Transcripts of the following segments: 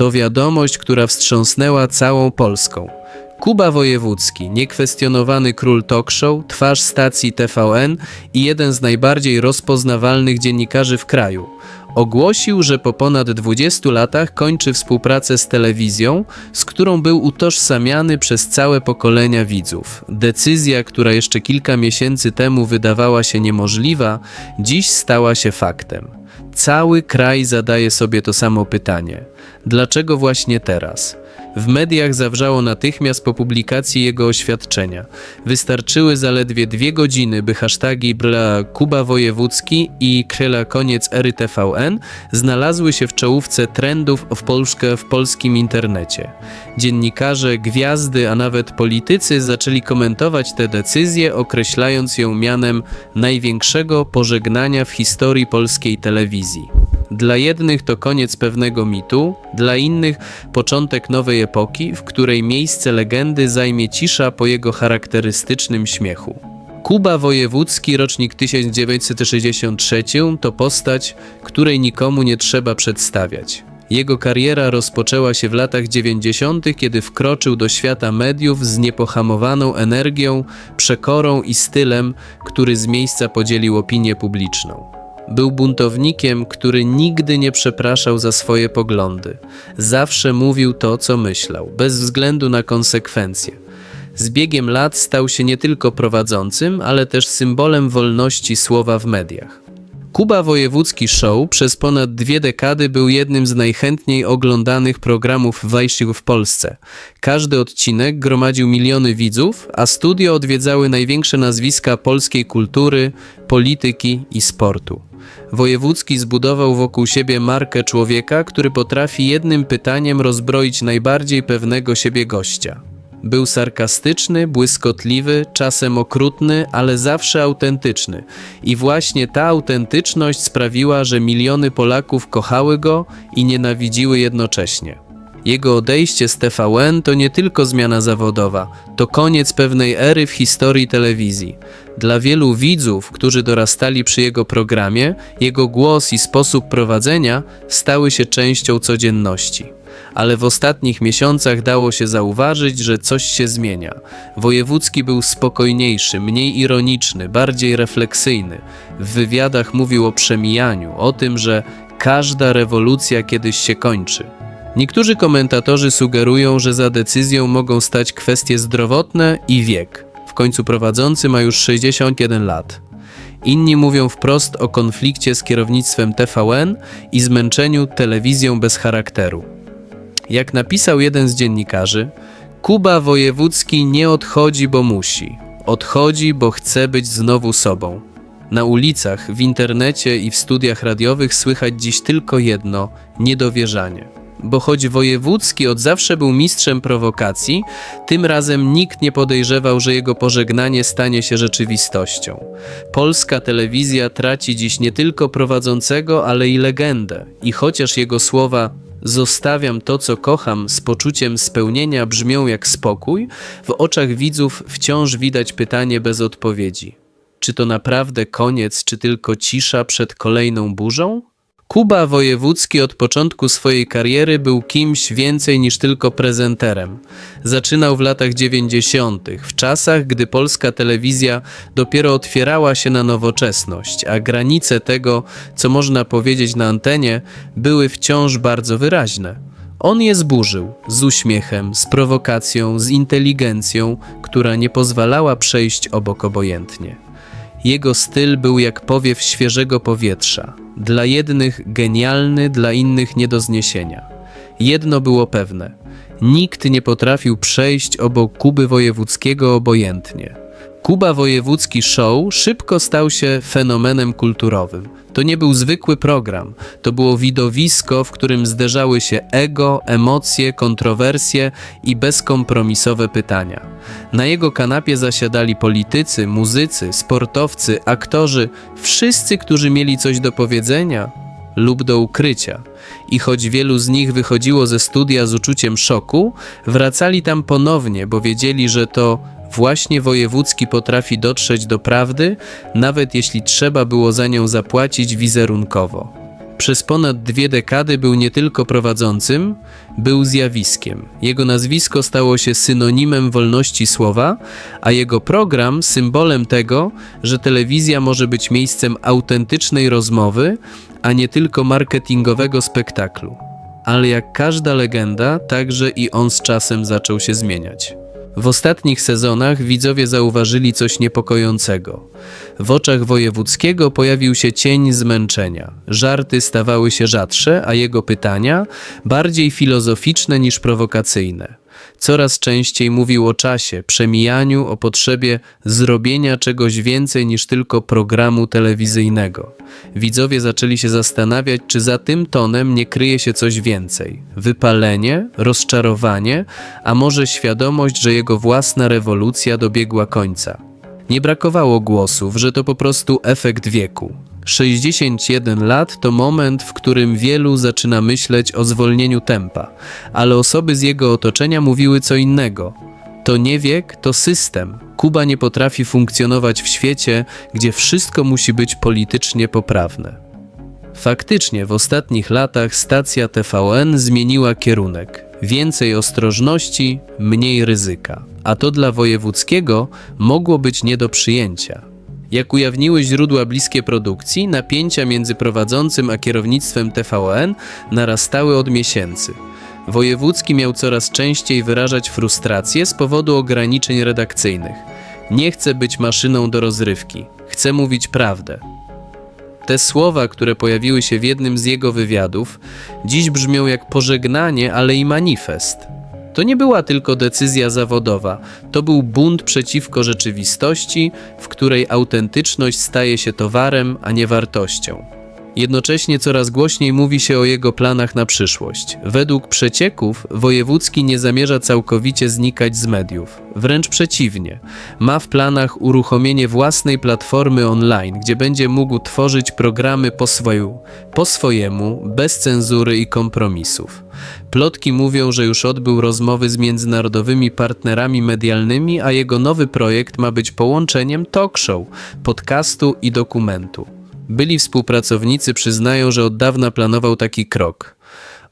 To wiadomość, która wstrząsnęła całą Polską. Kuba Wojewódzki, niekwestionowany król talk show, twarz stacji TVN i jeden z najbardziej rozpoznawalnych dziennikarzy w kraju, ogłosił, że po ponad 20 latach kończy współpracę z telewizją, z którą był utożsamiany przez całe pokolenia widzów. Decyzja, która jeszcze kilka miesięcy temu wydawała się niemożliwa, dziś stała się faktem. Cały kraj zadaje sobie to samo pytanie: dlaczego właśnie teraz? W mediach zawrzało natychmiast po publikacji jego oświadczenia. Wystarczyły zaledwie dwie godziny, by hasztagi dla Kuba Wojewódzki i Kryla Koniec Ery TVN znalazły się w czołówce trendów w Polskę w polskim internecie. Dziennikarze, gwiazdy, a nawet politycy zaczęli komentować tę decyzję, określając ją mianem największego pożegnania w historii polskiej telewizji. Dla jednych to koniec pewnego mitu, dla innych początek nowej epoki, w której miejsce legendy zajmie cisza po jego charakterystycznym śmiechu. Kuba Wojewódzki, rocznik 1963, to postać, której nikomu nie trzeba przedstawiać. Jego kariera rozpoczęła się w latach 90., kiedy wkroczył do świata mediów z niepohamowaną energią, przekorą i stylem, który z miejsca podzielił opinię publiczną. Był buntownikiem, który nigdy nie przepraszał za swoje poglądy. Zawsze mówił to, co myślał, bez względu na konsekwencje. Z biegiem lat stał się nie tylko prowadzącym, ale też symbolem wolności słowa w mediach. Kuba Wojewódzki Show przez ponad dwie dekady był jednym z najchętniej oglądanych programów Wajsił w Polsce. Każdy odcinek gromadził miliony widzów, a studio odwiedzały największe nazwiska polskiej kultury, polityki i sportu. Wojewódzki zbudował wokół siebie markę człowieka, który potrafi jednym pytaniem rozbroić najbardziej pewnego siebie gościa. Był sarkastyczny, błyskotliwy, czasem okrutny, ale zawsze autentyczny. I właśnie ta autentyczność sprawiła, że miliony Polaków kochały go i nienawidziły jednocześnie. Jego odejście z TVN to nie tylko zmiana zawodowa, to koniec pewnej ery w historii telewizji. Dla wielu widzów, którzy dorastali przy jego programie, jego głos i sposób prowadzenia stały się częścią codzienności. Ale w ostatnich miesiącach dało się zauważyć, że coś się zmienia. Wojewódzki był spokojniejszy, mniej ironiczny, bardziej refleksyjny. W wywiadach mówił o przemijaniu, o tym, że każda rewolucja kiedyś się kończy. Niektórzy komentatorzy sugerują, że za decyzją mogą stać kwestie zdrowotne i wiek. W końcu prowadzący ma już 61 lat. Inni mówią wprost o konflikcie z kierownictwem TVN i zmęczeniu telewizją bez charakteru. Jak napisał jeden z dziennikarzy, Kuba Wojewódzki nie odchodzi, bo musi. Odchodzi, bo chce być znowu sobą. Na ulicach, w internecie i w studiach radiowych słychać dziś tylko jedno niedowierzanie. Bo choć Wojewódzki od zawsze był mistrzem prowokacji, tym razem nikt nie podejrzewał, że jego pożegnanie stanie się rzeczywistością. Polska telewizja traci dziś nie tylko prowadzącego, ale i legendę. I chociaż jego słowa Zostawiam to, co kocham, z poczuciem spełnienia brzmią jak spokój, w oczach widzów wciąż widać pytanie bez odpowiedzi. Czy to naprawdę koniec, czy tylko cisza przed kolejną burzą? Kuba Wojewódzki od początku swojej kariery był kimś więcej niż tylko prezenterem. Zaczynał w latach 90., w czasach, gdy polska telewizja dopiero otwierała się na nowoczesność, a granice tego, co można powiedzieć na antenie, były wciąż bardzo wyraźne. On je zburzył z uśmiechem, z prowokacją, z inteligencją, która nie pozwalała przejść obok obojętnie. Jego styl był jak powiew świeżego powietrza. Dla jednych genialny, dla innych nie do zniesienia. Jedno było pewne: nikt nie potrafił przejść obok Kuby Wojewódzkiego obojętnie. Kuba Wojewódzki Show szybko stał się fenomenem kulturowym. To nie był zwykły program, to było widowisko, w którym zderzały się ego, emocje, kontrowersje i bezkompromisowe pytania. Na jego kanapie zasiadali politycy, muzycy, sportowcy, aktorzy, wszyscy, którzy mieli coś do powiedzenia lub do ukrycia. I choć wielu z nich wychodziło ze studia z uczuciem szoku, wracali tam ponownie, bo wiedzieli, że to Właśnie wojewódzki potrafi dotrzeć do prawdy, nawet jeśli trzeba było za nią zapłacić wizerunkowo. Przez ponad dwie dekady był nie tylko prowadzącym, był zjawiskiem. Jego nazwisko stało się synonimem wolności słowa, a jego program symbolem tego, że telewizja może być miejscem autentycznej rozmowy, a nie tylko marketingowego spektaklu. Ale jak każda legenda, także i on z czasem zaczął się zmieniać. W ostatnich sezonach widzowie zauważyli coś niepokojącego. W oczach wojewódzkiego pojawił się cień zmęczenia. Żarty stawały się rzadsze, a jego pytania bardziej filozoficzne niż prowokacyjne. Coraz częściej mówił o czasie, przemijaniu, o potrzebie zrobienia czegoś więcej niż tylko programu telewizyjnego. Widzowie zaczęli się zastanawiać, czy za tym tonem nie kryje się coś więcej. Wypalenie, rozczarowanie, a może świadomość, że jego własna rewolucja dobiegła końca. Nie brakowało głosów, że to po prostu efekt wieku. 61 lat to moment, w którym wielu zaczyna myśleć o zwolnieniu tempa, ale osoby z jego otoczenia mówiły co innego. To nie wiek, to system. Kuba nie potrafi funkcjonować w świecie, gdzie wszystko musi być politycznie poprawne. Faktycznie w ostatnich latach stacja TVN zmieniła kierunek. Więcej ostrożności, mniej ryzyka. A to dla wojewódzkiego mogło być nie do przyjęcia. Jak ujawniły źródła bliskie produkcji, napięcia między prowadzącym a kierownictwem TVN narastały od miesięcy. Wojewódzki miał coraz częściej wyrażać frustrację z powodu ograniczeń redakcyjnych. Nie chce być maszyną do rozrywki, chce mówić prawdę. Te słowa, które pojawiły się w jednym z jego wywiadów, dziś brzmią jak pożegnanie, ale i manifest. To nie była tylko decyzja zawodowa, to był bunt przeciwko rzeczywistości, w której autentyczność staje się towarem, a nie wartością. Jednocześnie coraz głośniej mówi się o jego planach na przyszłość. Według przecieków wojewódzki nie zamierza całkowicie znikać z mediów. Wręcz przeciwnie, ma w planach uruchomienie własnej platformy online, gdzie będzie mógł tworzyć programy po, swoju, po swojemu, bez cenzury i kompromisów. Plotki mówią, że już odbył rozmowy z międzynarodowymi partnerami medialnymi, a jego nowy projekt ma być połączeniem talk show, podcastu i dokumentu. Byli współpracownicy przyznają, że od dawna planował taki krok.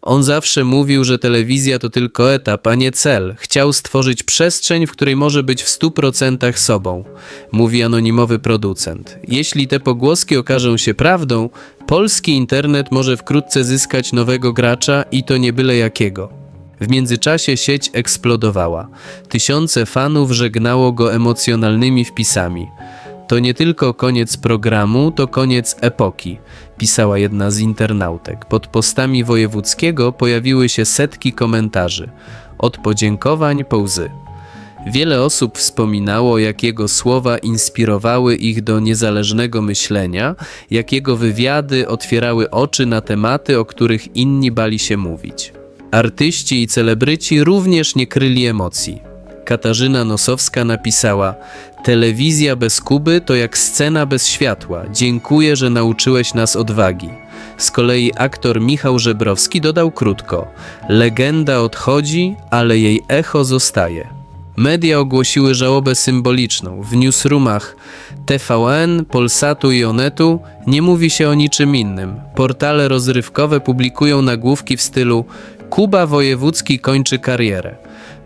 On zawsze mówił, że telewizja to tylko etap, a nie cel. Chciał stworzyć przestrzeń, w której może być w 100% sobą, mówi anonimowy producent. Jeśli te pogłoski okażą się prawdą, polski internet może wkrótce zyskać nowego gracza i to nie byle jakiego. W międzyczasie sieć eksplodowała. Tysiące fanów żegnało go emocjonalnymi wpisami. To nie tylko koniec programu, to koniec epoki, pisała jedna z internautek. Pod postami wojewódzkiego pojawiły się setki komentarzy, od podziękowań po łzy. Wiele osób wspominało, jak jego słowa inspirowały ich do niezależnego myślenia, jak jego wywiady otwierały oczy na tematy, o których inni bali się mówić. Artyści i celebryci również nie kryli emocji. Katarzyna Nosowska napisała: Telewizja bez Kuby to jak scena bez światła. Dziękuję, że nauczyłeś nas odwagi. Z kolei aktor Michał Żebrowski dodał krótko: Legenda odchodzi, ale jej echo zostaje. Media ogłosiły żałobę symboliczną. W newsroomach TVN, Polsatu i Onetu nie mówi się o niczym innym. Portale rozrywkowe publikują nagłówki w stylu Kuba Wojewódzki kończy karierę.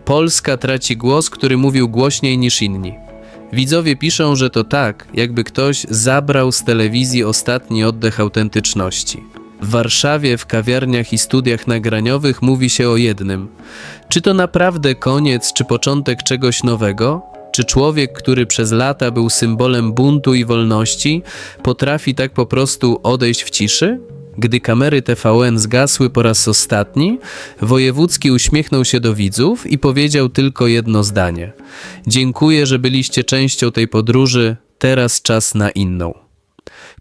Polska traci głos, który mówił głośniej niż inni. Widzowie piszą, że to tak, jakby ktoś zabrał z telewizji ostatni oddech autentyczności. W Warszawie w kawiarniach i studiach nagraniowych mówi się o jednym. Czy to naprawdę koniec czy początek czegoś nowego? Czy człowiek, który przez lata był symbolem buntu i wolności, potrafi tak po prostu odejść w ciszy? Gdy kamery TVN zgasły po raz ostatni, Wojewódzki uśmiechnął się do widzów i powiedział tylko jedno zdanie: Dziękuję, że byliście częścią tej podróży, teraz czas na inną.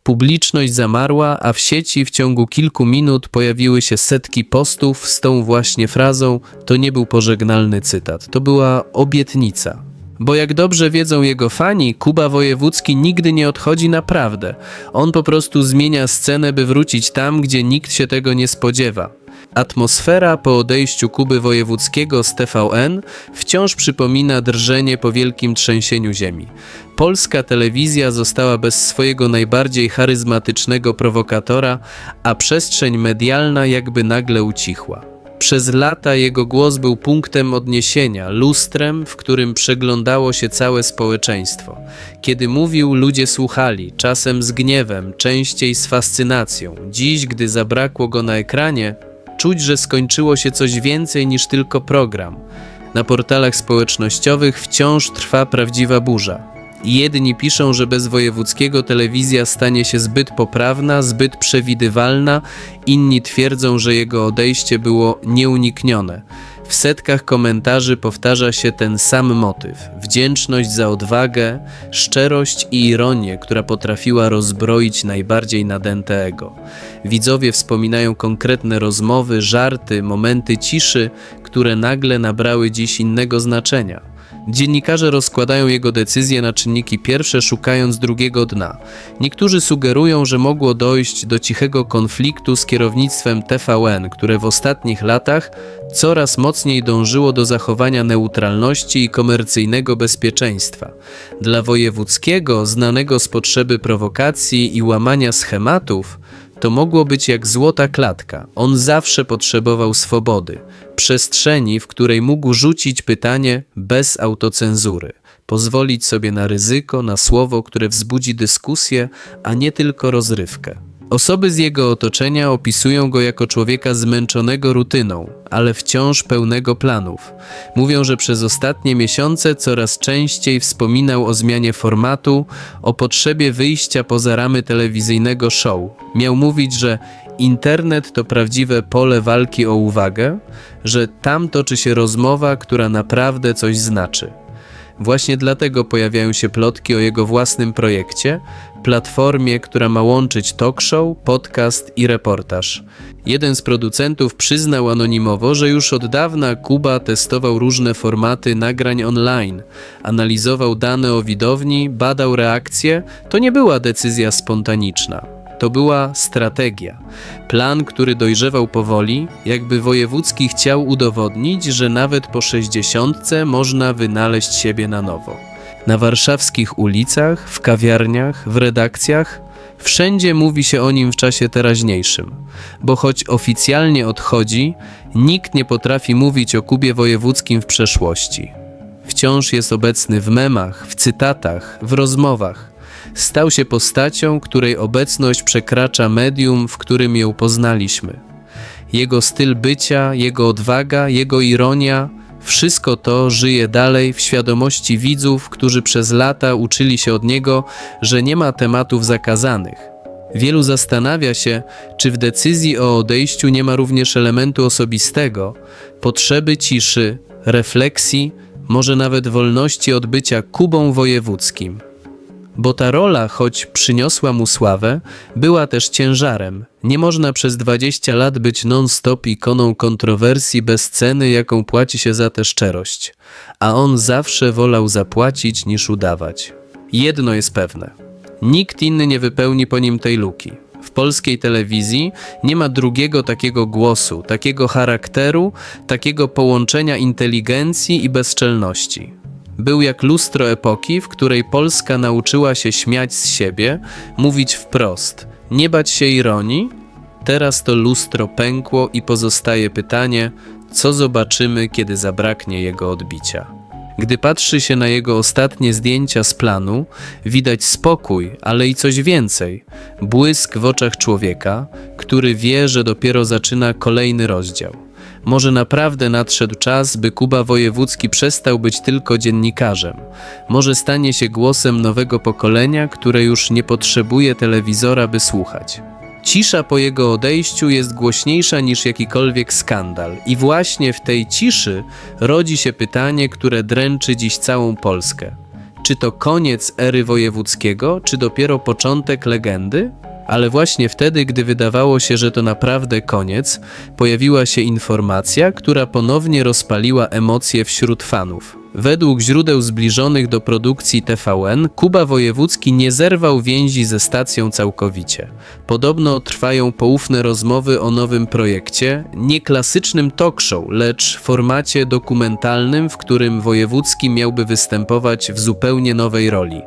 Publiczność zamarła, a w sieci w ciągu kilku minut pojawiły się setki postów z tą właśnie frazą. To nie był pożegnalny cytat, to była obietnica. Bo jak dobrze wiedzą jego fani, Kuba Wojewódzki nigdy nie odchodzi naprawdę. On po prostu zmienia scenę, by wrócić tam, gdzie nikt się tego nie spodziewa. Atmosfera po odejściu Kuby Wojewódzkiego z TVN wciąż przypomina drżenie po wielkim trzęsieniu ziemi. Polska telewizja została bez swojego najbardziej charyzmatycznego prowokatora, a przestrzeń medialna jakby nagle ucichła. Przez lata jego głos był punktem odniesienia, lustrem, w którym przeglądało się całe społeczeństwo. Kiedy mówił, ludzie słuchali, czasem z gniewem, częściej z fascynacją. Dziś, gdy zabrakło go na ekranie, czuć, że skończyło się coś więcej niż tylko program. Na portalach społecznościowych wciąż trwa prawdziwa burza. Jedni piszą, że bez wojewódzkiego telewizja stanie się zbyt poprawna, zbyt przewidywalna, inni twierdzą, że jego odejście było nieuniknione. W setkach komentarzy powtarza się ten sam motyw: wdzięczność za odwagę, szczerość i ironię, która potrafiła rozbroić najbardziej nadęte ego. Widzowie wspominają konkretne rozmowy, żarty, momenty ciszy, które nagle nabrały dziś innego znaczenia. Dziennikarze rozkładają jego decyzje na czynniki pierwsze, szukając drugiego dna. Niektórzy sugerują, że mogło dojść do cichego konfliktu z kierownictwem TVN, które w ostatnich latach coraz mocniej dążyło do zachowania neutralności i komercyjnego bezpieczeństwa. Dla wojewódzkiego, znanego z potrzeby prowokacji i łamania schematów, to mogło być jak złota klatka. On zawsze potrzebował swobody, przestrzeni, w której mógł rzucić pytanie bez autocenzury, pozwolić sobie na ryzyko, na słowo, które wzbudzi dyskusję, a nie tylko rozrywkę. Osoby z jego otoczenia opisują go jako człowieka zmęczonego rutyną, ale wciąż pełnego planów. Mówią, że przez ostatnie miesiące coraz częściej wspominał o zmianie formatu, o potrzebie wyjścia poza ramy telewizyjnego show. Miał mówić, że internet to prawdziwe pole walki o uwagę, że tam toczy się rozmowa, która naprawdę coś znaczy. Właśnie dlatego pojawiają się plotki o jego własnym projekcie, platformie, która ma łączyć talk show, podcast i reportaż. Jeden z producentów przyznał anonimowo, że już od dawna Kuba testował różne formaty nagrań online, analizował dane o widowni, badał reakcje. To nie była decyzja spontaniczna. To była strategia. Plan, który dojrzewał powoli, jakby wojewódzki chciał udowodnić, że nawet po sześćdziesiątce można wynaleźć siebie na nowo. Na warszawskich ulicach, w kawiarniach, w redakcjach, wszędzie mówi się o nim w czasie teraźniejszym, bo choć oficjalnie odchodzi, nikt nie potrafi mówić o Kubie Wojewódzkim w przeszłości. Wciąż jest obecny w memach, w cytatach, w rozmowach. Stał się postacią, której obecność przekracza medium, w którym ją poznaliśmy. Jego styl bycia, jego odwaga, jego ironia wszystko to żyje dalej w świadomości widzów, którzy przez lata uczyli się od niego, że nie ma tematów zakazanych. Wielu zastanawia się, czy w decyzji o odejściu nie ma również elementu osobistego, potrzeby ciszy, refleksji, może nawet wolności od bycia Kubą wojewódzkim. Bo ta rola, choć przyniosła mu sławę, była też ciężarem. Nie można przez 20 lat być non-stop ikoną kontrowersji bez ceny, jaką płaci się za tę szczerość. A on zawsze wolał zapłacić niż udawać. Jedno jest pewne. Nikt inny nie wypełni po nim tej luki. W polskiej telewizji nie ma drugiego takiego głosu, takiego charakteru, takiego połączenia inteligencji i bezczelności. Był jak lustro epoki, w której Polska nauczyła się śmiać z siebie, mówić wprost, nie bać się ironii. Teraz to lustro pękło i pozostaje pytanie, co zobaczymy, kiedy zabraknie jego odbicia. Gdy patrzy się na jego ostatnie zdjęcia z planu, widać spokój, ale i coś więcej błysk w oczach człowieka, który wie, że dopiero zaczyna kolejny rozdział. Może naprawdę nadszedł czas, by Kuba Wojewódzki przestał być tylko dziennikarzem. Może stanie się głosem nowego pokolenia, które już nie potrzebuje telewizora, by słuchać. Cisza po jego odejściu jest głośniejsza niż jakikolwiek skandal, i właśnie w tej ciszy rodzi się pytanie, które dręczy dziś całą Polskę. Czy to koniec ery wojewódzkiego, czy dopiero początek legendy? Ale właśnie wtedy, gdy wydawało się, że to naprawdę koniec, pojawiła się informacja, która ponownie rozpaliła emocje wśród fanów. Według źródeł zbliżonych do produkcji TVN, Kuba Wojewódzki nie zerwał więzi ze stacją całkowicie. Podobno trwają poufne rozmowy o nowym projekcie, nie klasycznym talk show, lecz formacie dokumentalnym, w którym Wojewódzki miałby występować w zupełnie nowej roli,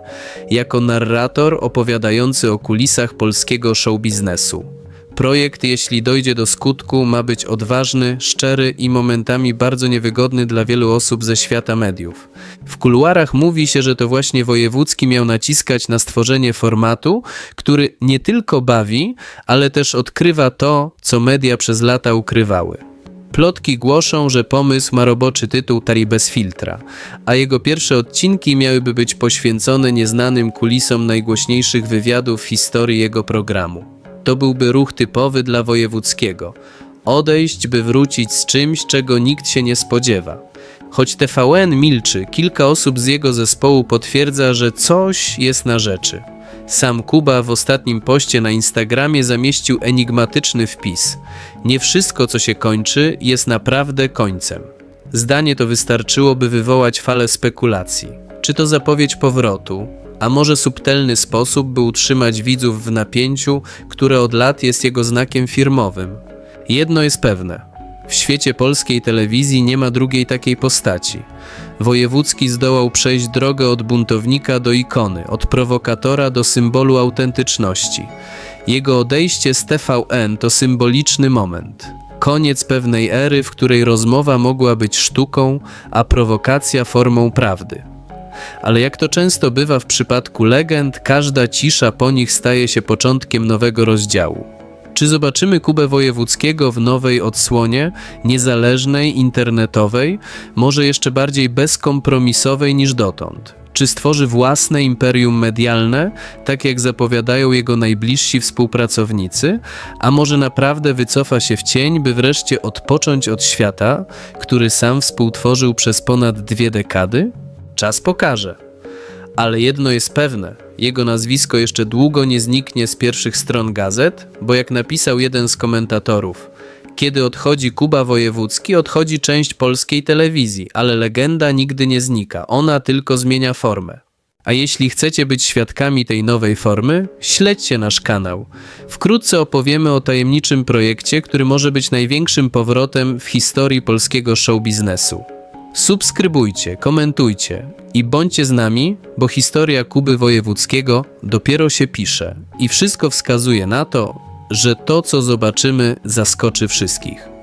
jako narrator opowiadający o kulisach polskiego showbiznesu. Projekt, jeśli dojdzie do skutku, ma być odważny, szczery i momentami bardzo niewygodny dla wielu osób ze świata mediów. W kuluarach mówi się, że to właśnie Wojewódzki miał naciskać na stworzenie formatu, który nie tylko bawi, ale też odkrywa to, co media przez lata ukrywały. Plotki głoszą, że pomysł ma roboczy tytuł Tari bez filtra, a jego pierwsze odcinki miałyby być poświęcone nieznanym kulisom najgłośniejszych wywiadów w historii jego programu. To byłby ruch typowy dla wojewódzkiego. Odejść, by wrócić z czymś, czego nikt się nie spodziewa. Choć TVN milczy, kilka osób z jego zespołu potwierdza, że coś jest na rzeczy. Sam Kuba w ostatnim poście na Instagramie zamieścił enigmatyczny wpis. Nie wszystko, co się kończy, jest naprawdę końcem. Zdanie to wystarczyło, by wywołać falę spekulacji. Czy to zapowiedź powrotu, a może subtelny sposób, by utrzymać widzów w napięciu, które od lat jest jego znakiem firmowym? Jedno jest pewne. W świecie polskiej telewizji nie ma drugiej takiej postaci. Wojewódzki zdołał przejść drogę od buntownika do ikony, od prowokatora do symbolu autentyczności. Jego odejście z TVN to symboliczny moment. Koniec pewnej ery, w której rozmowa mogła być sztuką, a prowokacja formą prawdy. Ale jak to często bywa w przypadku legend, każda cisza po nich staje się początkiem nowego rozdziału. Czy zobaczymy Kubę Wojewódzkiego w nowej odsłonie, niezależnej, internetowej, może jeszcze bardziej bezkompromisowej niż dotąd? Czy stworzy własne imperium medialne, tak jak zapowiadają jego najbliżsi współpracownicy, a może naprawdę wycofa się w cień, by wreszcie odpocząć od świata, który sam współtworzył przez ponad dwie dekady? Czas pokaże. Ale jedno jest pewne: jego nazwisko jeszcze długo nie zniknie z pierwszych stron gazet, bo jak napisał jeden z komentatorów, kiedy odchodzi Kuba Wojewódzki, odchodzi część polskiej telewizji, ale legenda nigdy nie znika, ona tylko zmienia formę. A jeśli chcecie być świadkami tej nowej formy, śledźcie nasz kanał. Wkrótce opowiemy o tajemniczym projekcie, który może być największym powrotem w historii polskiego show biznesu. Subskrybujcie, komentujcie i bądźcie z nami, bo historia Kuby Wojewódzkiego dopiero się pisze i wszystko wskazuje na to, że to, co zobaczymy, zaskoczy wszystkich.